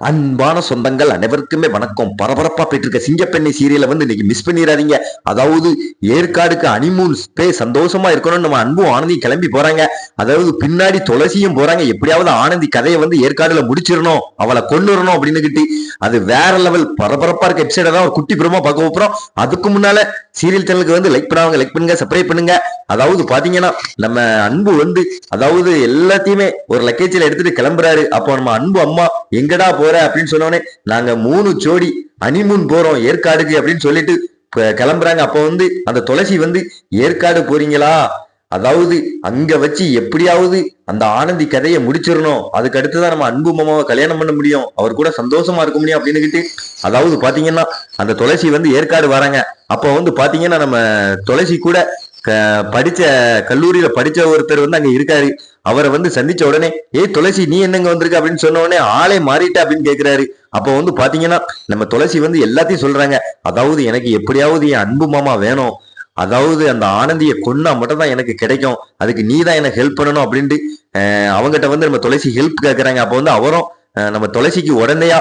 அன்பான சொந்தங்கள் அனைவருக்குமே வணக்கம். பரபரப்பா போயிட்டு இருக்க சிங்கப்பெண்ணை சீரியலை வந்து இன்னைக்கு மிஸ் பண்ணிடாதீங்க. அதாவது ஏற்காடுக்கு அனிமூன் ஸ்பே சந்தோஷமா இருக்கணும்னு நம்ம அன்பும் ஆனந்தியும் கிளம்பி போறாங்க. அதாவது பின்னாடி துளசியும் போறாங்க. எப்படியாவது ஆனந்தி கதையை வந்து ஏற்காடுல முடிச்சிடணும் அவளை கொண்டுறணும் அப்படின்னு அது வேற லெவல் பரபரப்பா இருக்க எபிசோட தான் ஒரு குட்டி பிரமா பார்க்க போறோம். அதுக்கு முன்னால சீரியல் சேனலுக்கு வந்து லைக் பண்ணாங்க லைக் பண்ணுங்க சப்ஸ்கிரைப் பண்ணுங்க. அதாவது பாத்தீங்கன்னா நம்ம அன்பு வந்து அதாவது எல்லாத்தையுமே ஒரு லக்கேஜில் எடுத்துட்டு கிளம்புறாரு. அப்போ நம்ம அன்பு அம்மா எங்கடா போற? அப்படின்னு சொன்னோடனே நாங்க மூணு ஜோடி அனிமூன் போறோம் ஏற்காடுக்கு அப்படின்னு சொல்லிட்டு கிளம்புறாங்க. அப்போ வந்து அந்த துளசி வந்து ஏற்காடு போறீங்களா? அதாவது அங்க வச்சு எப்படியாவது அந்த ஆனந்தி கதையை முடிச்சிடணும். அதுக்கு அடுத்துதான் நம்ம அன்பு மாமாவை கல்யாணம் பண்ண முடியும். அவர் கூட சந்தோஷமா இருக்க முடியும் அப்படின்னுக்கிட்டு அதாவது பாத்தீங்கன்னா அந்த துளசி வந்து ஏற்காடு வராங்க. அப்போ வந்து பாத்தீங்கன்னா நம்ம துளசி கூட படிச்ச கல்லூரியில படிச்ச ஒருத்தர் வந்து அங்க இருக்காரு. அவரை வந்து சந்திச்ச உடனே ஏய் துளசி நீ என்னங்க வந்திருக்க? அப்படின்னு சொன்ன உடனே ஆளே மாறிட்ட அப்படின்னு கேக்குறாரு. அப்போ வந்து பாத்தீங்கன்னா நம்ம துளசி வந்து எல்லாத்தையும் சொல்றாங்க. அதாவது எனக்கு எப்படியாவது என் அன்பு மாமா வேணும். அதாவது அந்த ஆனந்தியை கொன்னா மட்டும் தான் எனக்கு கிடைக்கும். அதுக்கு நீ தான் எனக்கு ஹெல்ப் பண்ணணும் அப்படின்ட்டு அவங்ககிட்ட வந்து நம்ம துளசி ஹெல்ப் கேட்கறாங்க அப்போ வந்து அவரும் நம்ம துளசிக்கு உடனேயா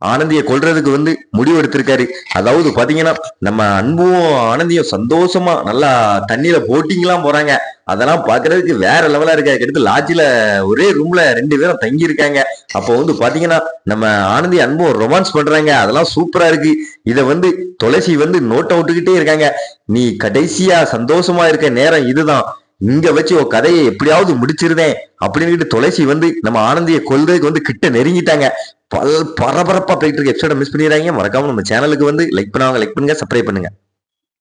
ஆனந்தியை கொள்றதுக்கு வந்து முடிவு எடுத்திருக்காரு. அதாவது பாத்தீங்கன்னா நம்ம அன்பும் ஆனந்தியும் சந்தோஷமா நல்லா தண்ணியில போட்டிங்லாம் போறாங்க. அதெல்லாம் பாக்குறதுக்கு வேற லெவலா இருக்கு அதுக்கடுத்து லாட்ஜில ஒரே ரூம்ல ரெண்டு பேரும் தங்கி இருக்காங்க அப்போ வந்து பாத்தீங்கன்னா நம்ம ஆனந்தி அன்பும் ரொமான்ஸ் பண்றாங்க. அதெல்லாம் சூப்பரா இருக்கு. இதை வந்து துளசி வந்து நோட்டை விட்டுக்கிட்டே இருக்காங்க. நீ கடைசியா சந்தோஷமா இருக்க நேரம் இதுதான். இங்க வச்சு உன் கதையை எப்படியாவது முடிச்சிருந்தேன் அப்படின்னு துளசி வந்து நம்ம ஆனந்தியை கொள்றதுக்கு வந்து கிட்ட நெருங்கிட்டாங்க. பல் பரபரப்பா போயிட்டு இருக்க. எபிசோட மிஸ் பண்ணிடுறாங்க மறக்காம நம்ம சேனலுக்கு வந்து லைக் பண்ணுவாங்க. லைக் பண்ணுங்க. சப்ஸ்கிரைப் பண்ணுங்க.